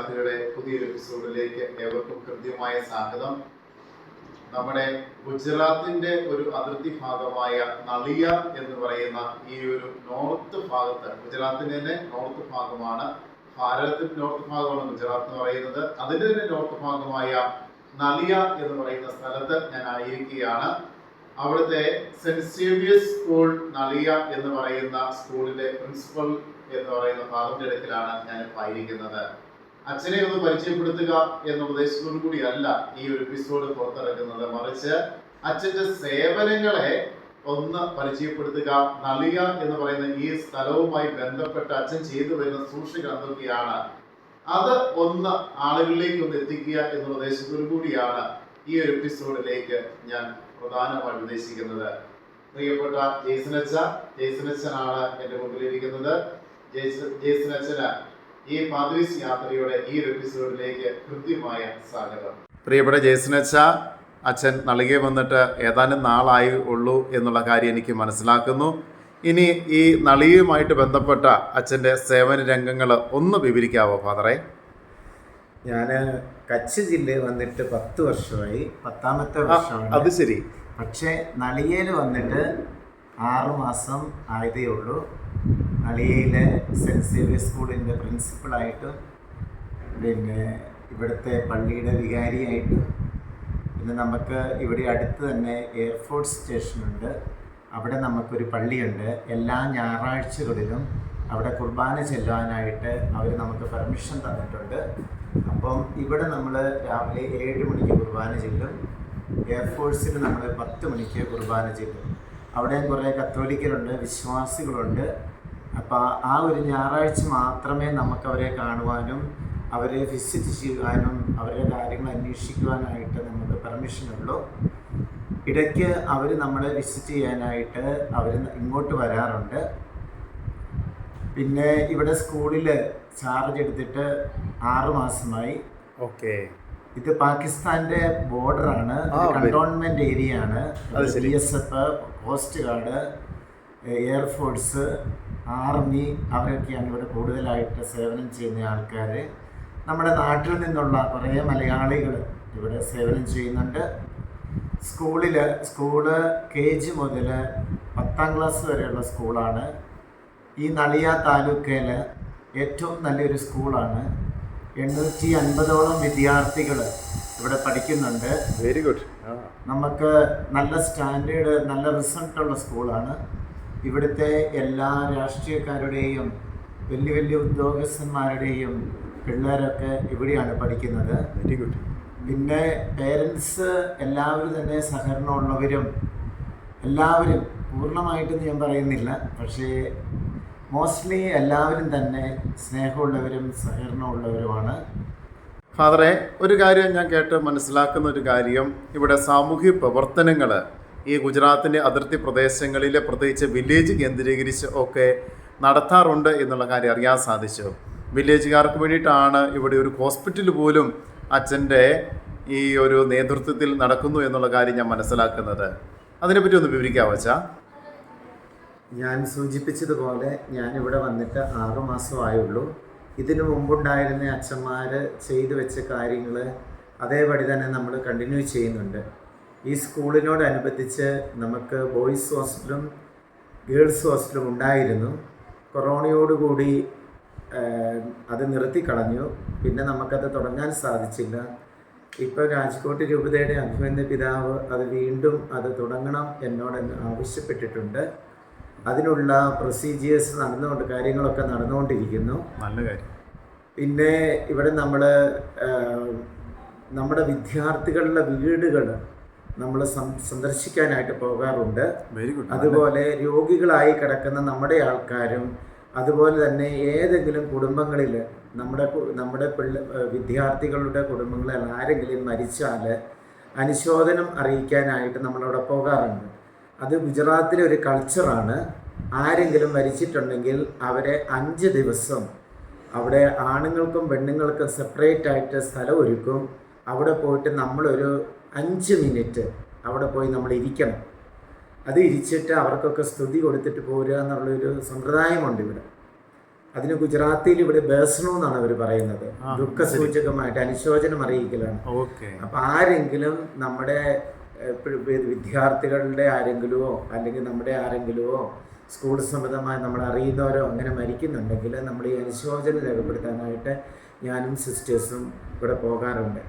യാത്രയുടെ പുതിയൊരു എപ്പിസോഡിലേക്ക് ഏവർക്കും കൃത്യമായ സ്വാഗതം. നമ്മുടെ ഗുജറാത്തിന്റെ ഒരു അതിർത്തി ഭാഗമായ നളിയ എന്ന് പറയുന്ന ഈ ഒരു നോർത്ത് ഭാഗത്ത് ഗുജറാത്തിന്റെ തന്നെ നോർത്ത് ഭാഗമാണ് ഭാരതത്തിന്റെ നോർത്ത് ഭാഗമാണ് ഗുജറാത്ത് എന്ന് പറയുന്നത്. അതിന്റെ തന്നെ നോർത്ത് ഭാഗമായ നളിയ എന്ന് പറയുന്ന സ്ഥലത്ത് ഞാൻ ആയിരിക്കുകയാണ്. അവിടുത്തെ സെന്റ് സേവിയേഴ്സ് സ്കൂൾ നളിയ എന്ന് പറയുന്ന സ്കൂളിന്റെ പ്രിൻസിപ്പൽ എന്ന് പറയുന്ന അടുക്കലാണ് ഞാൻ ആയിരിക്കുന്നത്. അച്ഛനെ ഒന്ന് പരിചയപ്പെടുത്തുക എന്ന ഉദ്ദേശത്തോടു കൂടിയല്ല ഈ ഒരു എപ്പിസോഡ് പുറത്തിറക്കുന്നത് മറിച്ച് അച്ഛന്റെ സേവനങ്ങളെ ഒന്ന് പരിചയപ്പെടുത്തുക നളിയ എന്ന് പറയുന്ന ഈ സ്ഥലവുമായി ബന്ധപ്പെട്ട് അച്ഛൻ ചെയ്തു വരുന്ന സൂക്ഷികൾ എന്തൊക്കെയാണ് അത് ഒന്ന് ആളുകളിലേക്ക് ഒന്ന് എത്തിക്കുക എന്ന ഉദ്ദേശത്തോടു കൂടിയാണ് ഈ ഒരു എപ്പിസോഡിലേക്ക് ഞാൻ പ്രധാനമായിട്ട് ഉദ്ദേശിക്കുന്നത്. പ്രിയപ്പെട്ട ജെയ്സനച്ച ജെയ്സനച്ചനാണ് എന്റെ മുമ്പിലിരിക്കുന്നത് ജെയ്സനച്ചന് ഈ പാദ്രീസ് യാത്രയുടെ ഈ ഒരു എപ്പിസോഡിലേക്ക് കൃത്യമായ സ്വാഗതം. പ്രിയപ്പെട്ട ജെയ്സനച്ച അച്ഛൻ നളികെ വന്നിട്ട് ഏതാനും നാളായി ഉള്ളൂ എന്നുള്ള കാര്യം എനിക്ക് മനസ്സിലാക്കുന്നു. ഇനി ഈ നളിയുമായിട്ട് ബന്ധപ്പെട്ട അച്ഛന്റെ സേവന രംഗങ്ങൾ ഒന്ന് വിവരിക്കാവോ ഫാദറെ? ഞാൻ കച്ച് ജില്ലയിൽ വന്നിട്ട് പത്ത് വർഷമായി പത്താമത്തെ വർഷമാണ്. അത് ശരി. പക്ഷേ നളിയയിൽ വന്നിട്ട് ആറ് മാസം ആയതേ ഉള്ളൂ. നളിയയിലെ സെന്റ് സേവിയർ സ്കൂളിന്റെ പ്രിൻസിപ്പളായിട്ടും പിന്നെ ഇവിടുത്തെ പള്ളിയുടെ വികാരിയായിട്ടും പിന്നെ നമുക്ക് ഇവിടെ അടുത്ത് തന്നെ എയർഫോഴ്സ് സ്റ്റേഷനുണ്ട്. അവിടെ നമുക്കൊരു പള്ളിയുണ്ട്. എല്ലാ ഞായറാഴ്ചകളിലും അവിടെ കുർബാന ചെല്ലുവാനായിട്ട് അവർ നമുക്ക് പെർമിഷൻ തന്നിട്ടുണ്ട്. അപ്പം ഇവിടെ നമ്മൾ രാവിലെ ഏഴ് മണിക്ക് കുർബാന ചെല്ലും. എയർഫോഴ്സിൽ നമ്മൾ പത്ത് മണിക്ക് കുർബാന ചെല്ലും. അവിടെ കുറേ കത്തോലിക്കരുണ്ട് വിശ്വാസികളുണ്ട്. അപ്പോൾ ആ ഒരു ഞായറാഴ്ച മാത്രമേ നമുക്ക് അവരെ കാണുവാനും അവരെ വിസിറ്റ് ചെയ്യുവാനും അവരുടെ കാര്യങ്ങൾ അന്വേഷിക്കുവാനായിട്ട് നമുക്ക് പെർമിഷൻ ഉള്ളൂ ഇടയ്ക്ക് അവർ നമ്മളെ വിസിറ്റ് ചെയ്യാനായിട്ട് അവർ ഇങ്ങോട്ട് വരാറുണ്ട്. പിന്നെ ഇവിടെ സ്കൂളിൽ ചാർജ് എടുത്തിട്ട് ആറ് മാസമായി. ഓക്കെ. ഇത് പാകിസ്ഥാന്റെ ബോർഡറാണ്. കണ്ടോൺമെന്റ് ഏരിയ ആണ്. B S F coast guard air force army അവരൊക്കെയാണ് ഇവിടെ കൂടുതലായിട്ട് സേവനം ചെയ്യുന്ന ആൾക്കാർ നമ്മുടെ നാട്ടിൽ നിന്നുള്ള കുറേ മലയാളികൾ ഇവിടെ സേവനം ചെയ്യുന്നുണ്ട്. സ്കൂളിൽ സ്കൂൾ കെ ജി മുതൽ പത്താം ക്ലാസ് വരെയുള്ള സ്കൂളാണ്. ഈ നളിയ താലൂക്കയിൽ ഏറ്റവും നല്ലൊരു സ്കൂളാണ്. എണ്ണൂറ്റി അൻപതോളം വിദ്യാർത്ഥികൾ ഇവിടെ പഠിക്കുന്നുണ്ട്. വെരി ഗുഡ് നമുക്ക് നല്ല സ്റ്റാൻഡേർഡ് നല്ല റിസൾട്ട് ഉള്ള സ്കൂളാണ്. ഇവിടുത്തെ എല്ലാ രാഷ്ട്രീയക്കാരുടെയും വലിയ വലിയ ഉദ്യോഗസ്ഥന്മാരുടെയും പിള്ളേരൊക്കെ ഇവിടെയാണ് പഠിക്കുന്നത്. വെരി ഗുഡ് പിന്നെ പേരൻസ് എല്ലാവരും തന്നെ സഹകരണമുള്ളവരും എല്ലാവരും പൂർണമായിട്ടും ഞാൻ പറയുന്നില്ല പക്ഷേ മോസ്റ്റ്ലി എല്ലാവരും തന്നെ സ്നേഹമുള്ളവരും സഹകരണമുള്ളവരുമാണ്. ഫാദറെ ഒരു കാര്യം ഞാൻ കേട്ട് മനസ്സിലാക്കുന്ന ഒരു കാര്യം. ഇവിടെ സാമൂഹ്യ പ്രവർത്തനങ്ങൾ ഈ ഗുജറാത്തിന്റെ അതിർത്തി പ്രദേശങ്ങളിലെ പ്രത്യേകിച്ച് വില്ലേജ് കേന്ദ്രീകരിച്ച് ഒക്കെ നടത്താറുണ്ട് എന്നുള്ള കാര്യം അറിയാൻ സാധിച്ചു. വില്ലേജുകാർക്ക് വേണ്ടിയിട്ടാണ് ഇവിടെ ഒരു ഹോസ്പിറ്റൽ പോലും അച്ഛന്റെ ഈ ഒരു നേതൃത്വത്തിൽ നടക്കുന്നു എന്നുള്ള കാര്യം ഞാൻ മനസ്സിലാക്കുന്നത്. അതിനെപ്പറ്റി ഒന്ന് വിവരിക്കാമോ അച്ഛാ? ഞാൻ സൂചിപ്പിച്ചതുപോലെ ഞാൻ ഇവിടെ വന്നിട്ട് ആറു മാസമായുള്ളൂ. ഇതിനു മുമ്പുണ്ടായിരുന്ന അച്ഛന്മാർ ചെയ്തു വെച്ച കാര്യങ്ങൾ അതേപടി തന്നെ നമ്മൾ കണ്ടിന്യൂ ചെയ്യുന്നുണ്ട്. ഈ സ്കൂളിനോടനുബന്ധിച്ച് നമുക്ക് ബോയ്സ് ഹോസ്റ്റലും ഗേൾസ് ഹോസ്റ്റലും ഉണ്ടായിരുന്നു. കൊറോണയോടുകൂടി അത് അത് നിർത്തിക്കളഞ്ഞു. പിന്നെ നമുക്കത് തുടങ്ങാൻ സാധിച്ചില്ല. ഇപ്പോൾ രാജ്കോട്ട് രൂപതയുടെ അഭിമന്യ പിതാവ് അത് വീണ്ടും അത് തുടങ്ങണം എന്നോട് ആവശ്യപ്പെട്ടിട്ടുണ്ട്. അതിനുള്ള പ്രൊസീജിയേഴ്സ് നടന്നുകൊണ്ട് കാര്യങ്ങളൊക്കെ നടന്നുകൊണ്ടിരിക്കുന്നു. നല്ല കാര്യം. പിന്നെ ഇവിടെ നമ്മൾ നമ്മുടെ വിദ്യാർത്ഥികളുടെ വീടുകൾ നമ്മൾ സന്ദർശിക്കാനായിട്ട് പോകാറുണ്ട്. അതുപോലെ രോഗികളായി കിടക്കുന്ന നമ്മുടെ ആൾക്കാരും അതുപോലെ തന്നെ ഏതെങ്കിലും കുടുംബങ്ങളിൽ നമ്മുടെ നമ്മുടെ പിള്ള വിദ്യാർത്ഥികളുടെ കുടുംബങ്ങളിൽ ആരെങ്കിലും മരിച്ചാൽ അനുശോചനം അറിയിക്കാനായിട്ട് നമ്മളവിടെ പോകാറുണ്ട്. അത് ഗുജറാത്തിലെ ഒരു കൾച്ചറാണ് ആരെങ്കിലും മരിച്ചിട്ടുണ്ടെങ്കിൽ അവരെ അഞ്ച് ദിവസം അവിടെ ആണുങ്ങൾക്കും പെണ്ണുങ്ങൾക്കും സെപ്പറേറ്റ് ആയിട്ട് സ്ഥലം ഒരുക്കും. അവിടെ പോയിട്ട് നമ്മളൊരു അഞ്ച് മിനിറ്റ് അവിടെ പോയി നമ്മൾ ഇരിക്കണം. അത് ഇരിച്ചിട്ട് അവർക്കൊക്കെ സ്തുതി കൊടുത്തിട്ട് പോരുക എന്നുള്ളൊരു സമ്പ്രദായമുണ്ട് ഇവിടെ. അതിന് ഗുജറാത്തിയിൽ ഇവിടെ ബേസണോ എന്നാണ് അവർ പറയുന്നത്. ദുഃഖ ദുഃഖസൂചകമായിട്ട് അനുശോചനം അറിയിക്കലാണ്. അപ്പൊ ആരെങ്കിലും നമ്മുടെ വിദ്യാർത്ഥികളുടെ ആരെങ്കിലുമോ അല്ലെങ്കിൽ നമ്മുടെ ആരെങ്കിലുമോ സ്കൂൾ സംബന്ധമായി നമ്മൾ അറിയുന്നവരോ അങ്ങനെ മരിക്കുന്നുണ്ടെങ്കിൽ നമ്മൾ ഈ അനുശോചനം രേഖപ്പെടുത്താനായിട്ട് ഞാനും സിസ്റ്റേഴ്സും ഇവിടെ പോകാറുണ്ട്.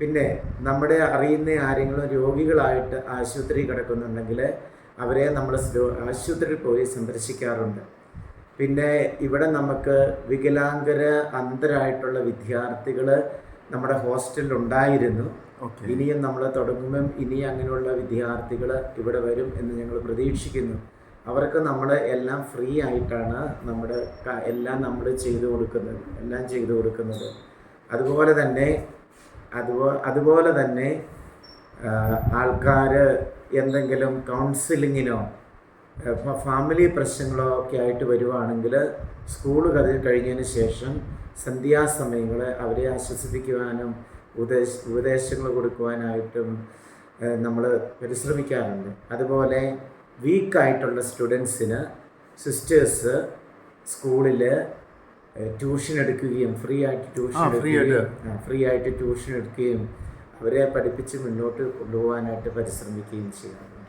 പിന്നെ നമ്മുടെ അറിയുന്ന ആരെങ്കിലും രോഗികളായിട്ട് ആശുപത്രി കിടക്കുന്നുണ്ടെങ്കിൽ അവരെ നമ്മൾ ആശുപത്രിയിൽ പോയി സന്ദർശിക്കാറുണ്ട്. പിന്നെ ഇവിടെ നമുക്ക് വികലാംഗര അന്തരായിട്ടുള്ള വിദ്യാർത്ഥികൾ നമ്മുടെ ഹോസ്റ്റലിൽ ഉണ്ടായിരുന്നു ഇനിയും നമ്മൾ തുടങ്ങുമ്പം ഇനിയും അങ്ങനെയുള്ള വിദ്യാർത്ഥികൾ ഇവിടെ വരും എന്ന് ഞങ്ങൾ പ്രതീക്ഷിക്കുന്നു. അവർക്ക് നമ്മൾ എല്ലാം ഫ്രീ ആയിട്ടാണ് നമ്മുടെ എല്ലാം നമ്മൾ ചെയ്തു കൊടുക്കുന്നത് എല്ലാം ചെയ്തു കൊടുക്കുന്നത്. അതുപോലെ തന്നെ അതുപോ അതുപോലെ തന്നെ ആൾക്കാർ എന്തെങ്കിലും കൗൺസിലിങ്ങിനോ ഫാമിലി പ്രശ്നങ്ങളോ ഒക്കെ ആയിട്ട് വരുവാണെങ്കിൽ സ്കൂൾ കഴിഞ്ഞതിന് ശേഷം സന്ധ്യാസമയങ്ങൾ അവരെ ആശ്വസിപ്പിക്കുവാനും ഉപദേശ ഉപദേശങ്ങൾ കൊടുക്കുവാനായിട്ടും നമ്മൾ പരിശ്രമിക്കാറുണ്ട് അതുപോലെ വീക്കായിട്ടുള്ള സ്റ്റുഡൻസിന് സിസ്റ്റേഴ്സ് സ്കൂളിൽ ട്യൂഷൻ എടുക്കുകയും ഫ്രീ ആയിട്ട് ട്യൂഷൻ. എടുക്കുകയും ഫ്രീ ആയിട്ട് ട്യൂഷൻ എടുക്കുകയും അവരെ പഠിപ്പിച്ച് മുന്നോട്ട് കൊണ്ടുപോകാനായിട്ട് പരിശ്രമിക്കുകയും ചെയ്യാറുണ്ട്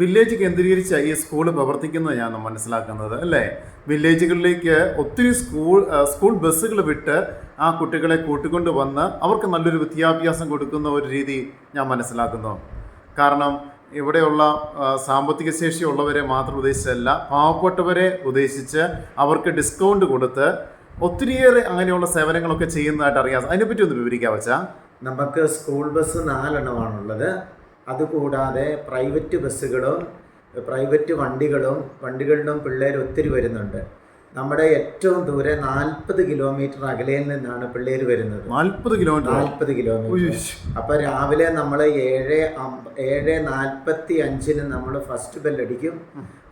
വില്ലേജ് കേന്ദ്രീകരിച്ച് ഈ സ്കൂൾ പ്രവർത്തിക്കുന്നതാണ് മനസ്സിലാക്കുന്നത് അല്ലേ? വില്ലേജുകളിലേക്ക് ഒത്തിരി സ്കൂൾ സ്കൂൾ ബസ്സുകൾ വിട്ട് ആ കുട്ടികളെ കൂട്ടിക്കൊണ്ട് വന്ന് അവർക്ക് നല്ലൊരു വിദ്യാഭ്യാസം കൊടുക്കുന്ന ഒരു രീതി ഞാൻ മനസ്സിലാക്കുന്നു. കാരണം ഇവിടെയുള്ള സാമ്പത്തിക ശേഷിയുള്ളവരെ മാത്രം ഉദ്ദേശിച്ചല്ല പാവപ്പെട്ടവരെ ഉദ്ദേശിച്ച് അവർക്ക് ഡിസ്കൗണ്ട് കൊടുത്ത് ഒത്തിരിയേറെ അങ്ങനെയുള്ള സേവനങ്ങളൊക്കെ ചെയ്യുന്നതായിട്ട് അറിയാം. അതിനെപ്പറ്റി ഒന്ന് വിവരിക്കാം വെച്ചാൽ നമുക്ക് സ്കൂൾ ബസ് നാലെണ്ണമാണുള്ളത്. അതുകൂടാതെ പ്രൈവറ്റ് ബസ്സുകളും പ്രൈവറ്റ് വണ്ടികളും വണ്ടികളിലും പിള്ളേർ ഒത്തിരി വരുന്നുണ്ട്. നമ്മുടെ ഏറ്റവും ദൂരെ നാൽപ്പത് കിലോമീറ്റർ അകലയിൽ നിന്നാണ് പിള്ളേർ വരുന്നത്. നാൽപ്പത് കിലോമീറ്റർ നാൽപ്പത് കിലോമീറ്റർ. അപ്പോൾ രാവിലെ നമ്മൾ ഏഴ് ഏഴ് നാൽപ്പത്തി അഞ്ചിന് നമ്മൾ ഫസ്റ്റ് ബെല്ലടിക്കും.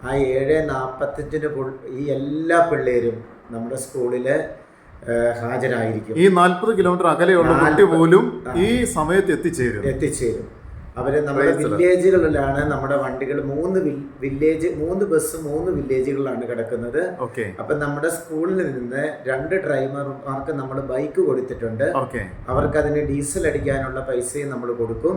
ആ ഏഴ് നാൽപ്പത്തഞ്ചിന് ഈ എല്ലാ പിള്ളേരും നമ്മുടെ സ്കൂളിൽ ഹാജരായിരിക്കും. ഈ നാൽപ്പത് കിലോമീറ്റർ അകലെയുള്ള കുട്ടി പോലും. ഈ സമയത്ത് എത്തിച്ചേരും. എത്തിച്ചേരും. അവർ നമ്മുടെ വില്ലേജുകളിലാണ് നമ്മുടെ വണ്ടികൾ മൂന്ന് വില്ലേജ് മൂന്ന് ബസ് മൂന്ന് വില്ലേജുകളിലാണ് കിടക്കുന്നത്. ഓക്കെ. അപ്പൊ നമ്മുടെ സ്കൂളിൽ നിന്ന് രണ്ട് ഡ്രൈവർമാർക്ക് നമ്മൾ ബൈക്ക് കൊടുത്തിട്ടുണ്ട്. ഓക്കെ. അവർക്ക് അതിന് ഡീസൽ അടിക്കാനുള്ള പൈസയും നമ്മൾ കൊടുക്കും.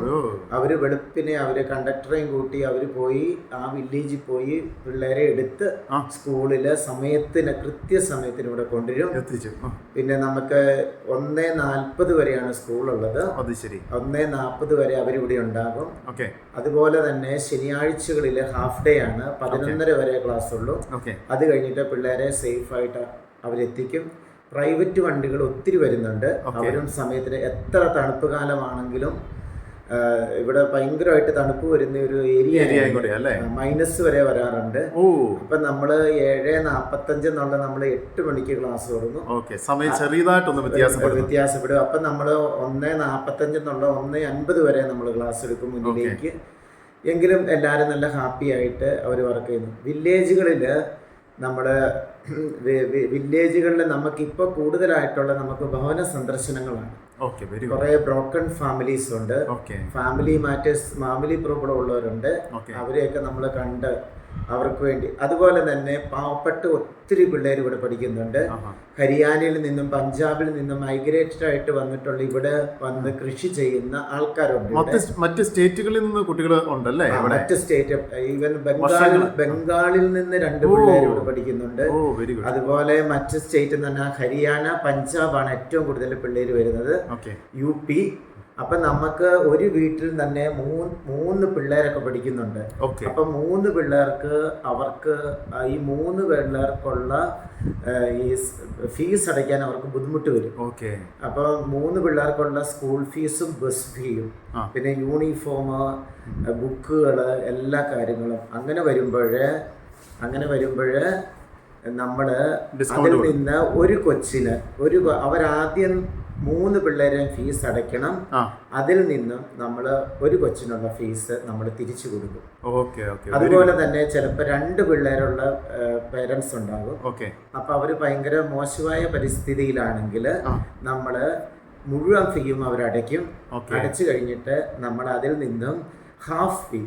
അവർ വെളുപ്പിനെ അവർ കണ്ടക്ടറെയും കൂട്ടി അവർ പോയി ആ വില്ലേജിൽ പോയി പിള്ളേരെ എടുത്ത്. സ്കൂളിൽ സമയത്തിന് കൃത്യസമയത്തിന് ഇവിടെ കൊണ്ടുവരും. പിന്നെ നമുക്ക് ഒന്നേ നാൽപ്പത് വരെയാണ് സ്കൂളുള്ളത്. ഒന്നേ നാൽപ്പത് വരെ അവരിവിടെ ഉണ്ടാകും. ഓക്കെ. അതുപോലെ തന്നെ ശനിയാഴ്ചകളിൽ ഹാഫ് ഡേ ആണ്. പതിനൊന്നര വരെ ക്ലാസ് ഉള്ളൂ. ഓക്കെ. അത് കഴിഞ്ഞിട്ട് പിള്ളേരെ സേഫ് ആയിട്ട് അവരെത്തിക്കും. പ്രൈവറ്റ് വണ്ടികൾ ഒത്തിരി വരുന്നുണ്ട്. അവരും സമയത്തിന് എത്ര തണുപ്പ് കാലമാണെങ്കിലും ഇവിടെ ഭയങ്കരമായിട്ട് തണുപ്പ് വരുന്ന ഒരു ഏരിയ അല്ലേ? മൈനസ് വരെ വരാറുണ്ട്. ഓ. അപ്പൊ നമ്മൾ ഏഴ് നാപ്പത്തഞ്ച് എന്നുള്ള നമ്മൾ എട്ട് മണിക്ക് ക്ലാസ് തുടങ്ങും. സമയം ചെറിയതായിട്ടൊന്ന് വ്യത്യാസപ്പെടും വ്യത്യാസപ്പെടും. അപ്പൊ നമ്മൾ ഒന്ന് നാപ്പത്തഞ്ച് എന്നുള്ള ഒന്ന് അൻപത് വരെ നമ്മൾ ക്ലാസ് എടുക്കും മുന്നിലേക്ക്. എങ്കിലും എല്ലാവരും നല്ല ഹാപ്പി ആയിട്ട് അവർ വർക്ക് ചെയ്യുന്നു. വില്ലേജുകളിൽ നമ്മുടെ വില്ലേജുകളിൽ നമുക്കിപ്പോൾ കൂടുതലായിട്ടുള്ള നമുക്ക് ഭവന സന്ദർശനങ്ങളാണ്. കുറെ ബ്രോക്കൺ ഫാമിലീസ് ഉണ്ട്. ഫാമിലി മാറ്റേഴ്സ് ഫാമിലി പ്രോബ്ലം ഉള്ളവരുണ്ട്. അവരെയൊക്കെ നമ്മൾ കണ്ട് അവർക്ക് വേണ്ടി. അതുപോലെ തന്നെ പാവപ്പെട്ട ഒത്തിരി പിള്ളേർ ഇവിടെ പഠിക്കുന്നുണ്ട്. ഹരിയാനയിൽ നിന്നും പഞ്ചാബിൽ നിന്നും മൈഗ്രേറ്റഡ് ആയിട്ട് വന്നിട്ടുള്ള ഇവിടെ വന്ന് കൃഷി ചെയ്യുന്ന ആൾക്കാരുണ്ട്. മറ്റ് സ്റ്റേറ്റുകളിൽ നിന്ന് കുട്ടികൾ ഉണ്ടല്ലേ മറ്റ് സ്റ്റേറ്റ് ഈവൻ ബംഗാളിൽ ബംഗാളിൽ നിന്ന് രണ്ട്. പിള്ളേർ ഇവിടെ പഠിക്കുന്നുണ്ട്. അതുപോലെ മറ്റ് സ്റ്റേറ്റ് എന്ന് പറഞ്ഞാൽ ഹരിയാന പഞ്ചാബാണ് ഏറ്റവും കൂടുതൽ പിള്ളേർ വരുന്നത്. യു പി അപ്പം നമുക്ക് ഒരു വീട്ടിൽ തന്നെ മൂന്ന് മൂന്ന് പിള്ളേരൊക്കെ പഠിക്കുന്നുണ്ട്. അപ്പൊ മൂന്ന് പിള്ളേർക്ക് അവർക്ക് ഈ മൂന്ന് പിള്ളേർക്കുള്ള ഈ ഫീസ് അടയ്ക്കാൻ അവർക്ക് ബുദ്ധിമുട്ട് വരും. ഓക്കെ. അപ്പോൾ മൂന്ന് പിള്ളേർക്കുള്ള സ്കൂൾ ഫീസും ബസ് ഫീയും പിന്നെ യൂണിഫോം ബുക്കുകൾ എല്ലാ കാര്യങ്ങളും. അങ്ങനെ വരുമ്പോൾ അങ്ങനെ വരുമ്പോൾ നമ്മൾ അതിൽ നിന്ന് ഒരു കൊച്ചിന് ഒരു അവരാദ്യം മൂന്ന് പിള്ളേരെയും ഫീസ് അടയ്ക്കണം. അതിൽ നിന്നും നമ്മൾ ഒരു കൊച്ചിനുള്ള ഫീസ് നമ്മൾ തിരിച്ചു കൊടുക്കും. അതുപോലെ തന്നെ ചിലപ്പോൾ രണ്ട് പിള്ളേരുള്ള പേരൻസ് ഉണ്ടാകും. ഓക്കെ. അപ്പോൾ അവർ ഭയങ്കര മോശമായ പരിസ്ഥിതിയിലാണെങ്കിൽ നമ്മൾ മുഴുവൻ ഫീയും അവരടയ്ക്കും. അടച്ചു കഴിഞ്ഞിട്ട് നമ്മൾ അതിൽ നിന്നും ഹാഫ് ഫീ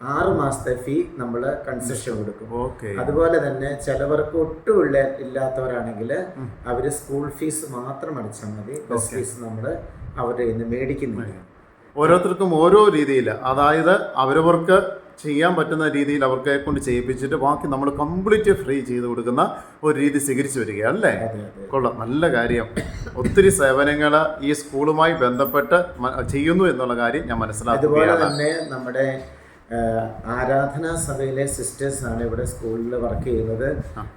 ആറ് മാസത്തെ ഫീ നമ്മൾ കൺസെഷൻ കൊടുക്കും. അതുപോലെ തന്നെ ചിലവർക്ക് ഒട്ടും ഇല്ല ഇല്ലാത്തവരാണെങ്കിൽ അവർ സ്കൂൾ ഫീസ് മാത്രം അടച്ചാൽ മതി. ബസ് ഫീസ് നമ്മൾ അവരുടെ ഇന്ന് മേടിക്കുന്നില്ല. ഓരോരുത്തർക്കും ഓരോ രീതിയിൽ അതായത് അവരവർക്ക് ചെയ്യാൻ പറ്റുന്ന രീതിയിൽ അവർക്ക് കൊണ്ട് ചെയ്യിപ്പിച്ചിട്ട് ബാക്കി നമ്മൾ കംപ്ലീറ്റ് ഫ്രീ ചെയ്ത് കൊടുക്കുന്ന ഒരു രീതി സ്വീകരിച്ചു വരികയാണ് അല്ലേ? കൊള്ളാം. നല്ല കാര്യം. ഒത്തിരി സേവനങ്ങൾ ഈ സ്കൂളുമായി ബന്ധപ്പെട്ട് ചെയ്യുന്നു എന്നുള്ള കാര്യം ഞാൻ അതുപോലെ തന്നെ നമ്മുടെ ആരാധനാ സഭയിലെ സിസ്റ്റേഴ്സ് ആണ് ഇവിടെ സ്കൂളിൽ വർക്ക് ചെയ്യുന്നത്.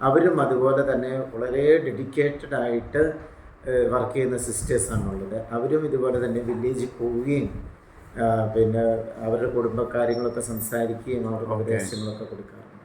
അവരും അതുപോലെ തന്നെ വളരെ ഡെഡിക്കേറ്റഡ് ആയിട്ട് വർക്ക് ചെയ്യുന്ന സിസ്റ്റേഴ്സ് ആണുള്ളത്. അവരും ഇതുപോലെ തന്നെ വില്ലേജിൽ പോവുകയും പിന്നെ അവരുടെ കുടുംബക്കാര്യങ്ങളൊക്കെ സംസാരിക്കുകയും അവർക്ക് ഉപദേശങ്ങളൊക്കെ കൊടുക്കാറുണ്ട്.